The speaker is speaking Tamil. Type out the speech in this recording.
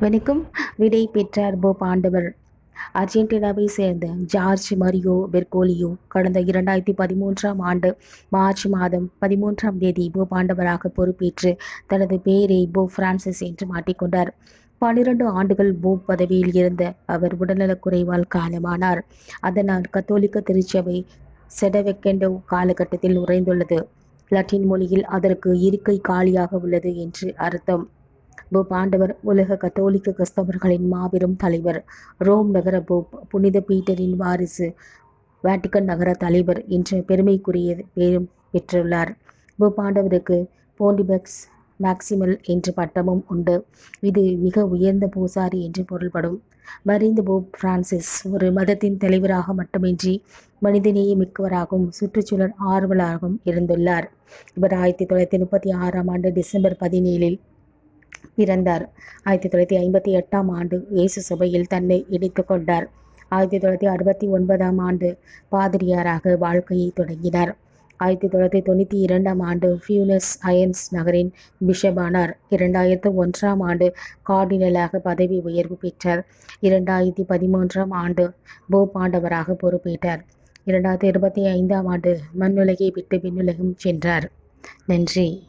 வணக்கம். விடை பெற்றார் போப் ஆண்டவர் அர்ஜென்டினாவை சேர்ந்த ஜார்ஜ் மரியோ பெர்கோலியோ கடந்த இரண்டாயிரத்தி பதிமூன்றாம் ஆண்டு மார்ச் மாதம் பதிமூன்றாம் தேதி போ பாண்டவராக பொறுப்பேற்று தனது பெயரை போ பிரான்சிஸ் என்று மாற்றிக்கொண்டார் பனிரெண்டு ஆண்டுகள் போப் பதவியில் இருந்த அவர் உடல்நலக்குறைவால் காலமானார். அதனால் கத்தோலிக்க திருச்சபை செடவெக்கெண்டோ காலகட்டத்தில் உறைந்துள்ளது. லட்டின் மொழியில் அதற்கு இருக்கை காலியாக உள்ளது என்று அர்த்தம். போப் ஆண்டவர் உலக கத்தோலிக்க கிறிஸ்தவர்களின் மாபெரும் தலைவர் ரோம் நகர போப் புனித பீட்டரின் வாரிசு வேட்டிக்கன் நகர தலைவர் என்ற பெருமைக்குரிய பேரும் பெற்றுள்ளார். போப் ஆண்டவருக்கு போண்டிபெக்ஸ் மேக்சிமல் என்ற பட்டமும் உண்டு. இது மிக உயர்ந்த பூசாரி என்று பொருள்படும். மறைந்த போப் பிரான்சிஸ் ஒரு மதத்தின் தலைவராக மட்டுமின்றி மனிதநேய மிக்கவராகவும் சுற்றுச்சூழல் ஆர்வலராகவும் இருந்துள்ளார். இவர் ஆயிரத்தி தொள்ளாயிரத்தி முப்பத்தி ஆறாம் ஆண்டு டிசம்பர் பதினேழில் பிறந்தார். ஆயிரத்தி தொள்ளாயிரத்தி ஐம்பத்தி எட்டாம் ஆண்டு இயேசு சபையில் தன்னை இணைத்து கொண்டார். ஆயிரத்தி தொள்ளாயிரத்தி அறுபத்தி ஒன்பதாம் ஆண்டு பாதிரியாராக வாழ்க்கையை தொடங்கினார். ஆயிரத்தி தொள்ளாயிரத்தி தொண்ணூற்றி இரண்டாம் ஆண்டு ஃபியூனஸ் அயன்ஸ் நகரின் பிஷப்பானார். இரண்டாயிரத்து ஒன்றாம் ஆண்டு கார்டினலாக பதவி உயர்வு பெற்றார். இரண்டாயிரத்தி பதிமூன்றாம் ஆண்டு போப் ஆண்டவராக பொறுப்பேற்றார். இரண்டாயிரத்தி இருபத்தி ஐந்தாம் ஆண்டு மண்ணுலகை விட்டு விண்ணுலகம் சென்றார். நன்றி.